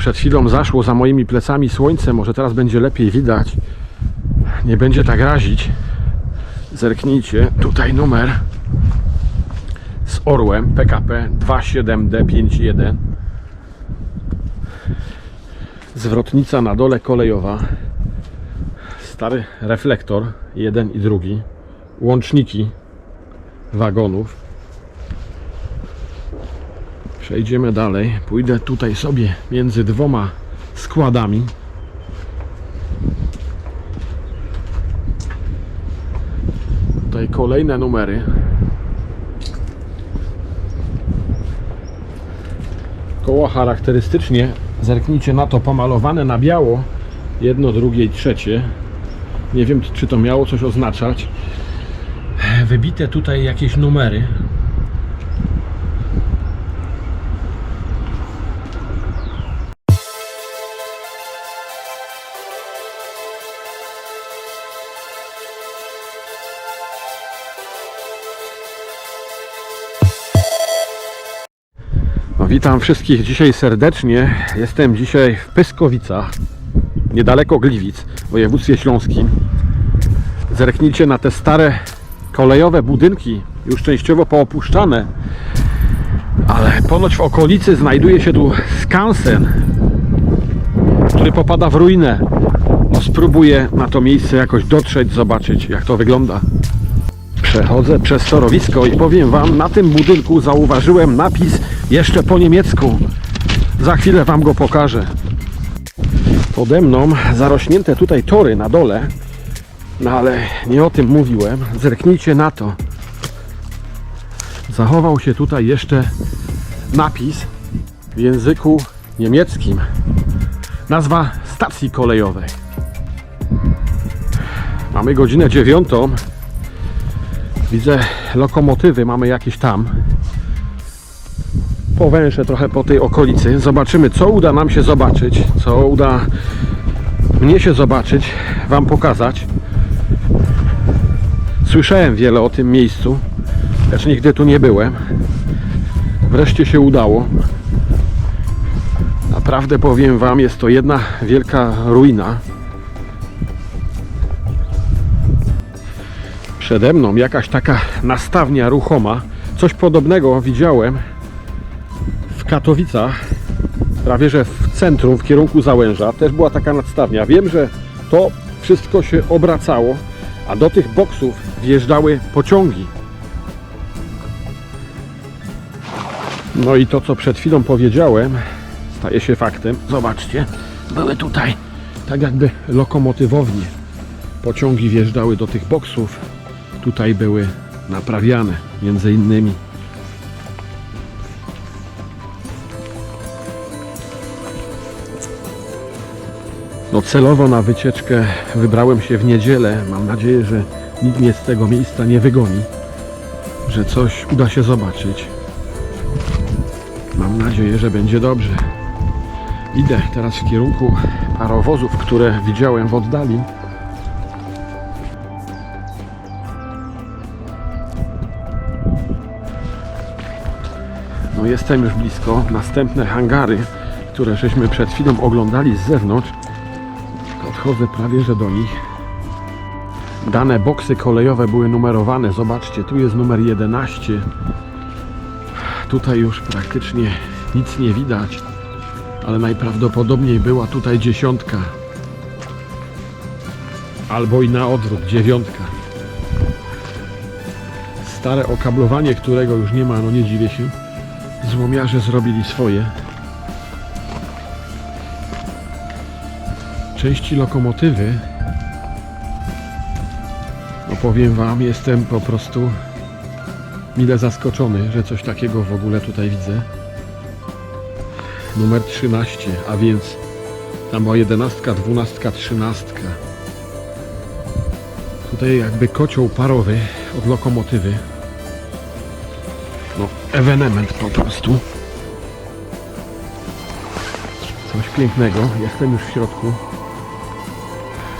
Przed chwilą zaszło za moimi plecami słońce, może teraz będzie lepiej widać. Nie będzie tak razić. Zerknijcie, tutaj numer z orłem PKP 27D51. Zwrotnica na dole kolejowa. Stary reflektor, jeden i drugi. Łączniki wagonów. Przejdziemy dalej. Pójdę tutaj sobie między dwoma składami. Tutaj kolejne numery. Koło charakterystycznie, zerknijcie na to, pomalowane na biało. Jedno, drugie i trzecie. Nie wiem, czy to miało coś oznaczać. Wybite tutaj jakieś numery. Witam wszystkich dzisiaj serdecznie. Jestem dzisiaj w Pyskowicach, niedaleko Gliwic, w województwie śląskim. Zerknijcie na te stare kolejowe budynki, już częściowo poopuszczane, ale ponoć w okolicy znajduje się tu skansen, który popada w ruinę. No, spróbuję na to miejsce jakoś dotrzeć, zobaczyć jak to wygląda. Przechodzę przez torowisko i powiem Wam, na tym budynku zauważyłem napis jeszcze po niemiecku. Za chwilę Wam go pokażę. Pode mną zarośnięte tutaj tory na dole, no ale nie o tym mówiłem. Zerknijcie na to. Zachował się tutaj jeszcze napis w języku niemieckim. Nazwa stacji kolejowej. Mamy godzinę dziewiątą. Widzę lokomotywy, mamy jakieś tam. Powęszę trochę po tej okolicy. Zobaczymy, co uda nam się zobaczyć, co uda mnie się zobaczyć, Wam pokazać. Słyszałem wiele o tym miejscu, lecz nigdy tu nie byłem. Wreszcie się udało. Naprawdę powiem Wam, jest to jedna wielka ruina. Przede mną jakaś taka nastawnia ruchoma. Coś podobnego widziałem w Katowicach, prawie że w centrum, w kierunku Załęża. Też była taka nadstawnia. Wiem, że to wszystko się obracało, a do tych boksów wjeżdżały pociągi. No i to, co przed chwilą powiedziałem, staje się faktem. Zobaczcie, były tutaj tak jakby lokomotywownie. Pociągi wjeżdżały do tych boksów. Tutaj były naprawiane, między innymi. No celowo na wycieczkę wybrałem się w niedzielę. Mam nadzieję, że nikt mnie z tego miejsca nie wygoni, że coś uda się zobaczyć. Mam nadzieję, że będzie dobrze. Idę teraz w kierunku parowozów, które widziałem w oddali. No jestem już blisko. Następne hangary, które żeśmy przed chwilą oglądali z zewnątrz, podchodzę prawie że do nich. Dane boksy kolejowe były numerowane. Zobaczcie, tu jest numer 11. Tutaj już praktycznie nic nie widać, ale najprawdopodobniej była tutaj dziesiątka. Albo i na odwrót, dziewiątka. Stare okablowanie, którego już nie ma, no nie dziwię się. Złomiarze zrobili swoje. Części lokomotywy. No powiem Wam, jestem po prostu mile zaskoczony, że coś takiego w ogóle tutaj widzę. Numer 13, a więc tam była 11, 12, 13. Tutaj jakby kocioł parowy od lokomotywy. No, ewenement po prostu. Coś pięknego. Jestem już w środku.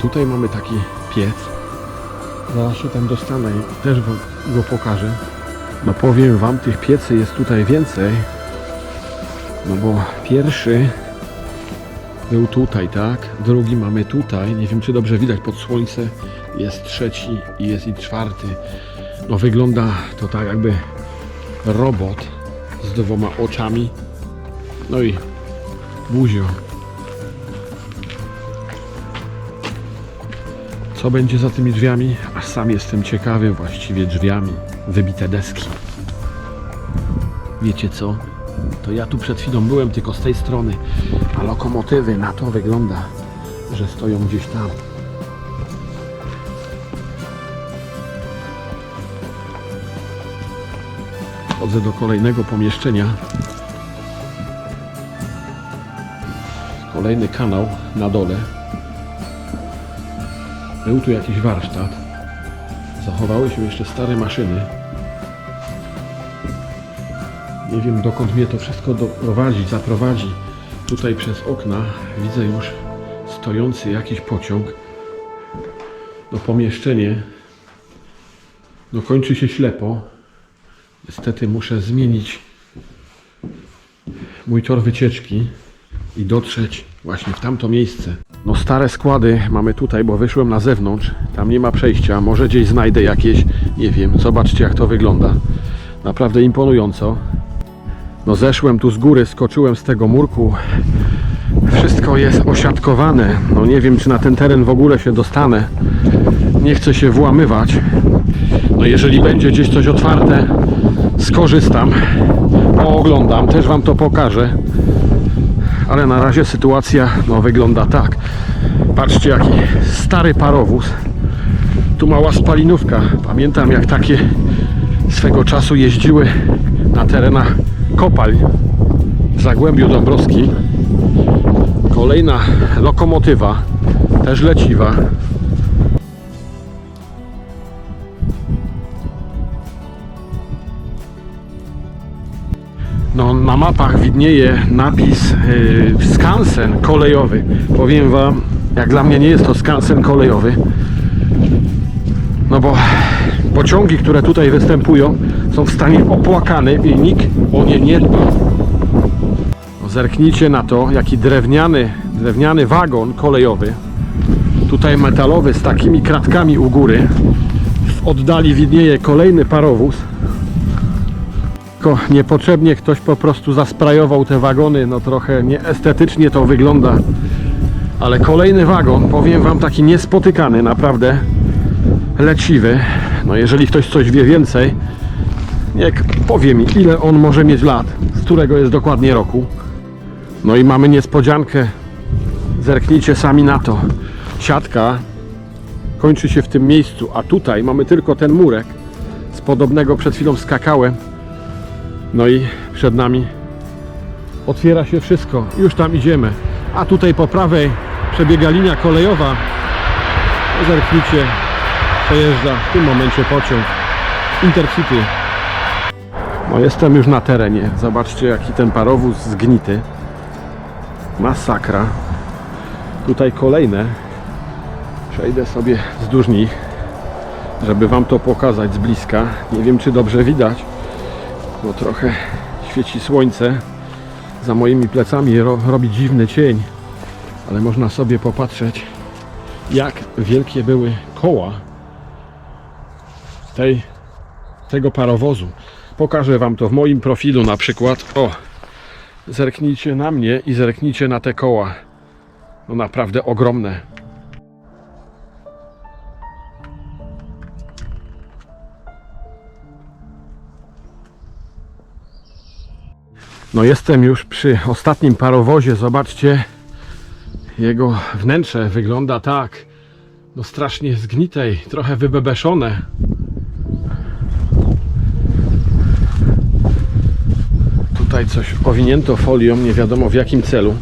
Tutaj mamy taki piec. Zaraz się tam dostanę i też go pokażę. No powiem wam, tych piecy jest tutaj więcej. No bo pierwszy Był tutaj, tak? Drugi mamy tutaj. Nie wiem, czy dobrze widać pod słońce. Jest trzeci i jest i czwarty. No wygląda to tak jakby robot z dwoma oczami. No i buzią. Co będzie za tymi drzwiami? Aż sam jestem ciekawy właściwie drzwiami. Wybite deski. Wiecie co? To ja tu przed chwilą byłem tylko z tej strony, a lokomotywy na to wygląda, że stoją gdzieś tam. Do kolejnego pomieszczenia. Kolejny kanał na dole. Był tu jakiś warsztat. Zachowały się jeszcze stare maszyny. Nie wiem dokąd mnie to wszystko doprowadzi, zaprowadzi. Tutaj przez okna widzę już stojący jakiś pociąg. No pomieszczenie no kończy się ślepo. Niestety muszę zmienić mój tor wycieczki i dotrzeć właśnie w tamto miejsce. No stare składy mamy tutaj, bo wyszłem na zewnątrz. Tam nie ma przejścia. Może gdzieś znajdę jakieś, nie wiem. Zobaczcie jak to wygląda. Naprawdę imponująco. No zeszłem tu z góry, skoczyłem z tego murku. Wszystko jest osiadkowane. No nie wiem, czy na ten teren w ogóle się dostanę. Nie chcę się włamywać. No jeżeli będzie gdzieś coś otwarte, skorzystam, pooglądam, też Wam to pokażę. Ale na razie sytuacja no, wygląda tak. Patrzcie, jaki stary parowóz. Tu mała spalinówka. Pamiętam, jak takie swego czasu jeździły na terenach kopalń w Zagłębiu Dąbrowskim. Kolejna lokomotywa, też leciwa. No, na mapach widnieje napis yy, skansen kolejowy. Powiem Wam, jak dla mnie nie jest to skansen kolejowy. No bo pociągi, które tutaj występują, są w stanie opłakanym i nikt o nie nie dba. Zerknijcie na to, jaki drewniany, drewniany wagon kolejowy. Tutaj metalowy z takimi kratkami u góry. W oddali widnieje kolejny parowóz. Tylko niepotrzebnie ktoś po prostu zasprajował te wagony, no trochę nieestetycznie to wygląda. Ale kolejny wagon, powiem Wam, taki niespotykany, naprawdę leciwy. No jeżeli ktoś coś wie więcej, niech powie mi, ile on może mieć lat, z którego jest dokładnie roku. No i mamy niespodziankę. Zerknijcie sami na to. Siatka kończy się w tym miejscu, a tutaj mamy tylko ten murek. Z podobnego przed chwilą skakałem. No i przed nami otwiera się wszystko. Już tam idziemy. A tutaj po prawej przebiega linia kolejowa. Zerknijcie, przejeżdża w tym momencie pociąg Intercity. No jestem już na terenie. Zobaczcie jaki ten parowóz zgnity. Masakra. Tutaj kolejne. Przejdę sobie wzdłuż nich, żeby Wam to pokazać z bliska. Nie wiem czy dobrze widać, bo trochę świeci słońce. Za moimi plecami ro robi dziwny cień, ale można sobie popatrzeć jak wielkie były koła tej, tego parowozu. Pokażę Wam to w moim profilu na przykład. O, zerknijcie na mnie i zerknijcie na te koła. No naprawdę ogromne. No jestem już przy ostatnim parowozie. Zobaczcie, jego wnętrze wygląda tak. No strasznie zgnitej, trochę wybebeszone. Tutaj coś owinięto folią, nie wiadomo w jakim celu.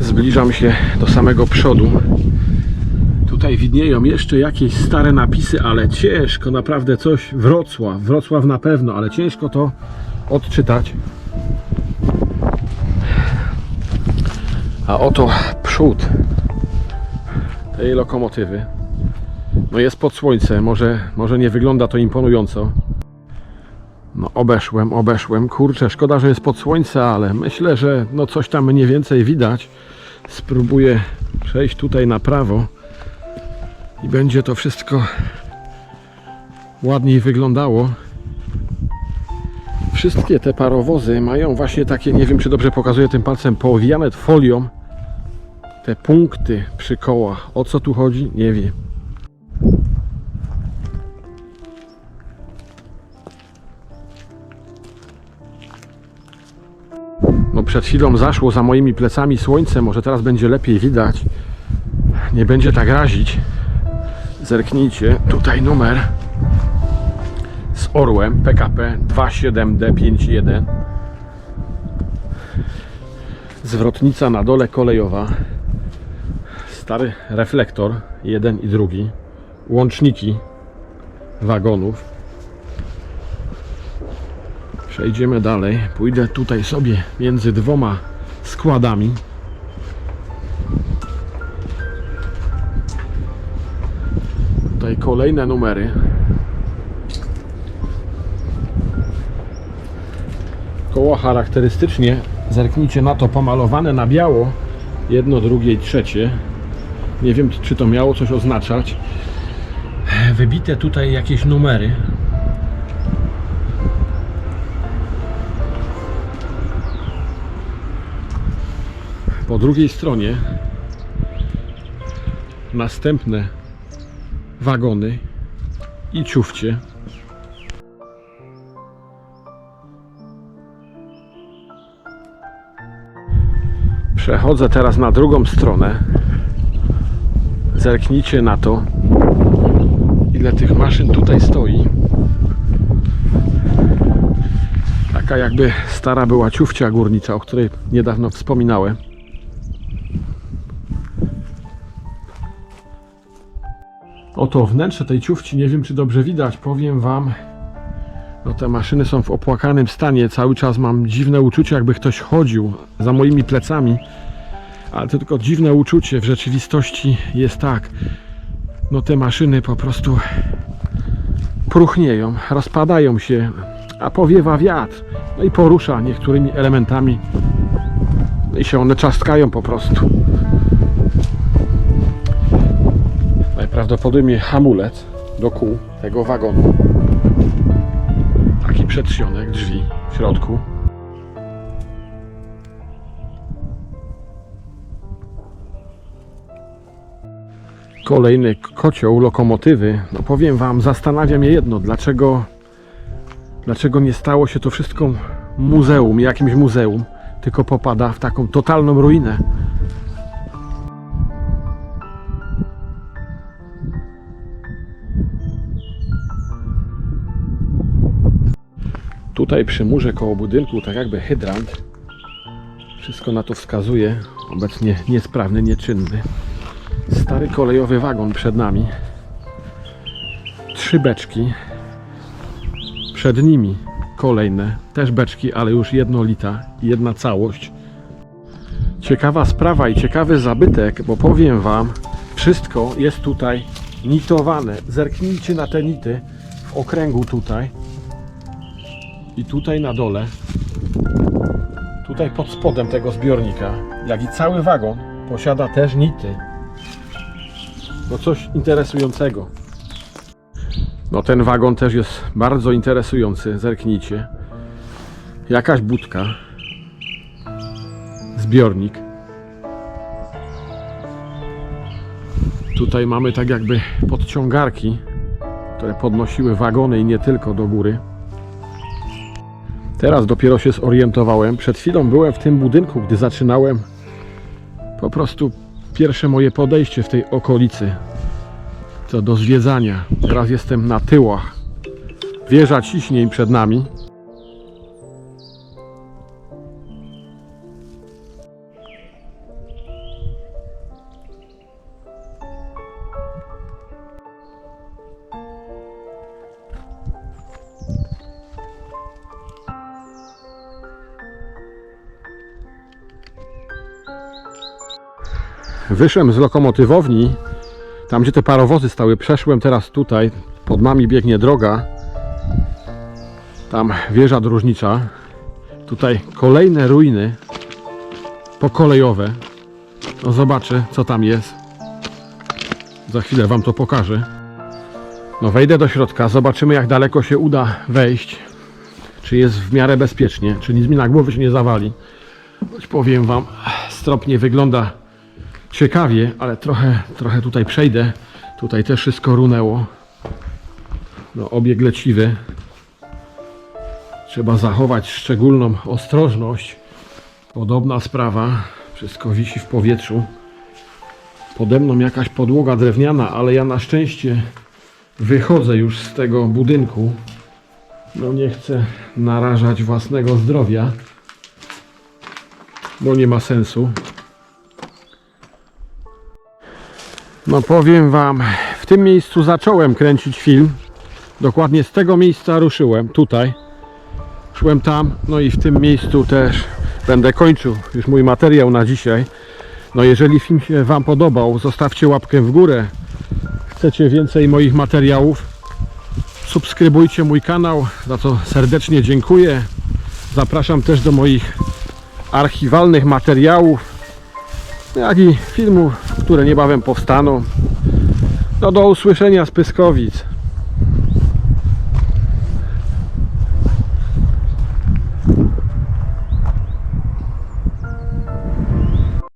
Zbliżam się do samego przodu. Tutaj widnieją jeszcze jakieś stare napisy, ale ciężko, naprawdę coś. Wrocław, Wrocław na pewno, ale ciężko to odczytać. A oto przód tej lokomotywy. No jest pod słońce, może, może nie wygląda to imponująco. No obeszłem, obeszłem. Kurczę, szkoda, że jest pod słońce, ale myślę, że no coś tam mniej więcej widać. Spróbuję przejść tutaj na prawo i będzie to wszystko ładniej wyglądało. Wszystkie te parowozy mają właśnie takie, nie wiem czy dobrze pokazuję tym palcem, poowijane folią te punkty przy kołach. O co tu chodzi? Nie wiem. Przed chwilą zaszło za moimi plecami słońce, może teraz będzie lepiej widać. Nie będzie tak razić. Zerknijcie, tutaj numer z orłem PKP 27D51. Zwrotnica na dole kolejowa. Stary reflektor, jeden i drugi. Łączniki wagonów. Przejdziemy dalej. Pójdę tutaj sobie między dwoma składami. Tutaj kolejne numery. Koło charakterystycznie, zerknijcie na to, pomalowane na biało. Jedno, drugie i trzecie. Nie wiem, czy to miało coś oznaczać. Wybite tutaj jakieś numery. Po drugiej stronie następne wagony i ciufcie. Przechodzę teraz na drugą stronę. Zerknijcie na to, ile tych maszyn tutaj stoi. Taka jakby stara była ciufcia górnicza, o której niedawno wspominałem. Oto wnętrze tej ciufci, nie wiem czy dobrze widać, powiem Wam, no te maszyny są w opłakanym stanie, cały czas mam dziwne uczucie, jakby ktoś chodził za moimi plecami, ale to tylko dziwne uczucie, w rzeczywistości jest tak, no te maszyny po prostu próchnieją, rozpadają się, a powiewa wiatr, no i porusza niektórymi elementami no i się one czastkają po prostu. Najprawdopodobniej hamulec do kół tego wagonu. Taki przedsionek drzwi w środku. Kolejny kocioł lokomotywy. No powiem Wam, zastanawia mnie jedno, dlaczego, dlaczego nie stało się to wszystko muzeum, jakimś muzeum, tylko popada w taką totalną ruinę. Tutaj przy murze koło budynku, tak jakby hydrant. Wszystko na to wskazuje. Obecnie niesprawny, nieczynny. Stary kolejowy wagon przed nami. Trzy beczki. Przed nimi kolejne, też beczki, ale już jednolita, jedna całość. Ciekawa sprawa i ciekawy zabytek, bo powiem Wam, wszystko jest tutaj nitowane. Zerknijcie na te nity w okręgu tutaj i tutaj na dole, tutaj pod spodem tego zbiornika, jak i cały wagon posiada też nity. No coś interesującego. No ten wagon też jest bardzo interesujący, zerknijcie. Jakaś budka, zbiornik. Tutaj mamy tak jakby podciągarki, które podnosiły wagony i nie tylko do góry. Teraz dopiero się zorientowałem. Przed chwilą byłem w tym budynku, gdy zaczynałem po prostu pierwsze moje podejście w tej okolicy. Co do zwiedzania. Teraz jestem na tyłach. Wieża ciśnień przed nami. Wyszłem z lokomotywowni, tam gdzie te parowozy stały, przeszłem teraz tutaj, pod nami biegnie droga. Tam wieża dróżnicza. Tutaj kolejne ruiny pokolejowe. No zobaczę, co tam jest. Za chwilę Wam to pokażę. No wejdę do środka, zobaczymy jak daleko się uda wejść. Czy jest w miarę bezpiecznie, czy nic mi na głowy się nie zawali. Choć powiem Wam, strop nie wygląda ciekawie, ale trochę, trochę tutaj przejdę. Tutaj też wszystko runęło. No obieg leciwy. Trzeba zachować szczególną ostrożność. Podobna sprawa. Wszystko wisi w powietrzu. Pode mną jakaś podłoga drewniana, ale ja na szczęście wychodzę już z tego budynku. No nie chcę narażać własnego zdrowia, bo nie ma sensu. No powiem Wam, w tym miejscu zacząłem kręcić film. Dokładnie z tego miejsca ruszyłem, tutaj. Szłem tam, no i w tym miejscu też będę kończył już mój materiał na dzisiaj. No jeżeli film się Wam podobał, zostawcie łapkę w górę. Chcecie więcej moich materiałów? Subskrybujcie mój kanał, za co serdecznie dziękuję. Zapraszam też do moich archiwalnych materiałów, jak i filmów, które niebawem powstaną. No do usłyszenia z Pyskowic.